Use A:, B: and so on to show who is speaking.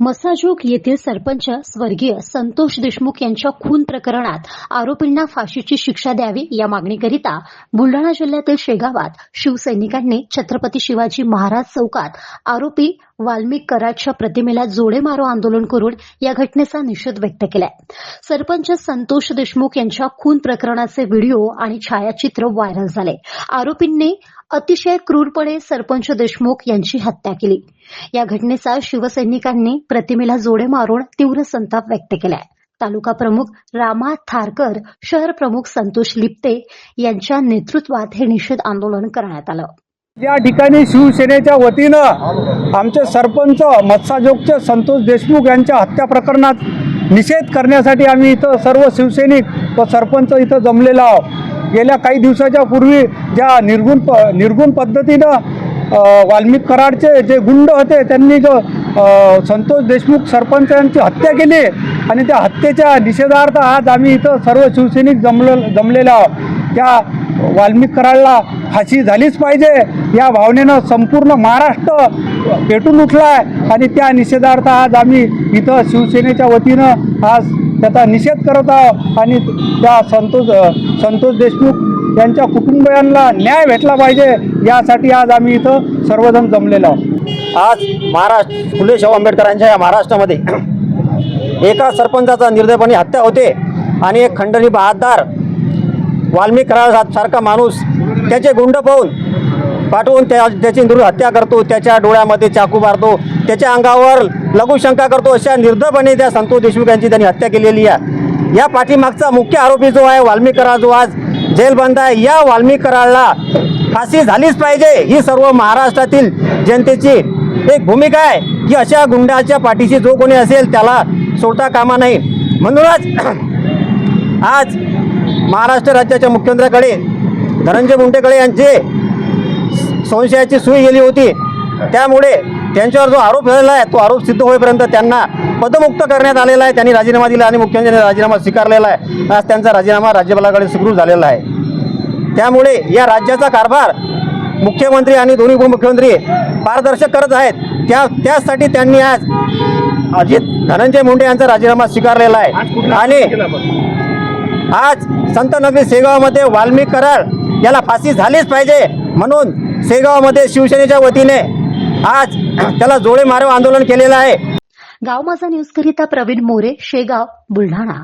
A: मसाजोग येथील सरपंच स्वर्गीय संतोष देशमुख यांच्या खून प्रकरणात आरोपींना फाशीची शिक्षा द्यावी या मागणीकरिता बुलडाणा जिल्ह्यातील शेगावात शिवसैनिकांनी छत्रपती शिवाजी महाराज चौकात आरोपी वाल्मिक कराडच्या प्रतिमेला जोडे मारो आंदोलन करून या घटनेचा निषेध व्यक्त केलाय. सरपंच संतोष देशमुख यांच्या खून प्रकरणाचे व्हिडिओ आणि छायाचित्र व्हायरल झाले. आरोपींनी अतिशय क्रूरपणे सरपंच देशमुख यांची हत्या केली. या घटनेचा शिवसैनिकांनी प्रतिमेला जोडे मारून तीव्र संताप व्यक्त केलाय. तालुका प्रमुख रामा थारकर शहर प्रमुख संतोष लिप्ते यांच्या नेतृत्वात हे निषेध आंदोलन करण्यात आलं.
B: या ठिकाणी शिवसेनेच्या वतीनं आमचे सरपंच मत्साजोगचे संतोष देशमुख यांच्या हत्या प्रकरणात निषेध करण्यासाठी आम्ही इथं सर्व शिवसैनिक व सरपंच इथं जमलेलो आहोत. गेल्या काही दिवसाच्या पूर्वी ज्या निर्गुण प निर्गुण पद्धतीनं वाल्मिक कराडचे जे गुंड होते त्यांनी जो संतोष देशमुख सरपंच यांची हत्या केली आणि त्या हत्येच्या निषेधार्थ आज आम्ही इथं सर्व शिवसैनिक जमलो जमलेलो आहोत. त्या वाल्मिक कराडला फाशी झालीच पाहिजे. या भावनेनं संपूर्ण महाराष्ट्र पेटून उठला आहे आणि त्या निषेधार्थ आज आम्ही इथं शिवसेनेच्या वतीनं आज त्याचा निषेध करत आहोत. आणि त्या संतोष संतोष देशमुख यांच्या कुटुंबियांना न्याय भेटला पाहिजे. यासाठी आज आम्ही इथं सर्वजण जमलेलो आहोत.
C: आज महाराष्ट्र फुले शाहू आंबेडकरांच्या या महाराष्ट्रामध्ये एका सरपंचाचा निर्दयपणे हत्या होते आणि एक खंडणी बहादार वाल्मिक सारखा माणूस त्याचे गुंड पाहून पाठवून त्या त्याची निर् हत्या करतो त्याच्या डोळ्यामध्ये चाकू मारतो त्याच्या अंगावर लघुशंका करतो अशा निर्धपणे त्या संतोष देशमुख यांची त्यांनी हत्या केलेली आहे. या पाठीमागचा मुख्य आरोपी जो आहे वाल्मिकराज जो आज जेलबंद आहे. या वाल्मिक कराडला फाशी झालीच पाहिजे. ही सर्व महाराष्ट्रातील जनतेची एक भूमिका आहे की अशा गुंडाच्या पाठीशी जो कोणी असेल त्याला सोडता कामा नाही म्हणूनच आज महाराष्ट्र राज्याच्या मुख्यमंत्र्याकडे धनंजय मुंडेकडे यांचे संशयाची सुई गेली होती. त्यामुळे त्यांच्यावर जो आरोप झालेला आहे तो आरोप सिद्ध होईपर्यंत त्यांना पदमुक्त करण्यात आलेला आहे. त्यांनी राजीनामा दिला आणि मुख्यमंत्र्यांनी राजीनामा स्वीकारलेला आहे. आज त्यांचा राजीनामा राज्यपालाकडे सुरू झालेला आहे. त्यामुळे या राज्याचा कारभार मुख्यमंत्री आणि दोन्ही उपमुख्यमंत्री पारदर्शक करत आहेत. त्या त्यासाठी त्यांनी आज अजित धनंजय मुंडे यांचा राजीनामा स्वीकारलेला आहे. आणि आज संत नगरी सेगावमध्ये वाल्मिक कराड याला फाशी झालीच पाहिजे म्हणून शेगावमध्ये शिवसेनेच्या वतीने आज त्याला जोडे मारव आंदोलन केलेलं आहे.
A: गाव माझा न्यूज करिता प्रवीण मोरे शेगाव बुलढाणा.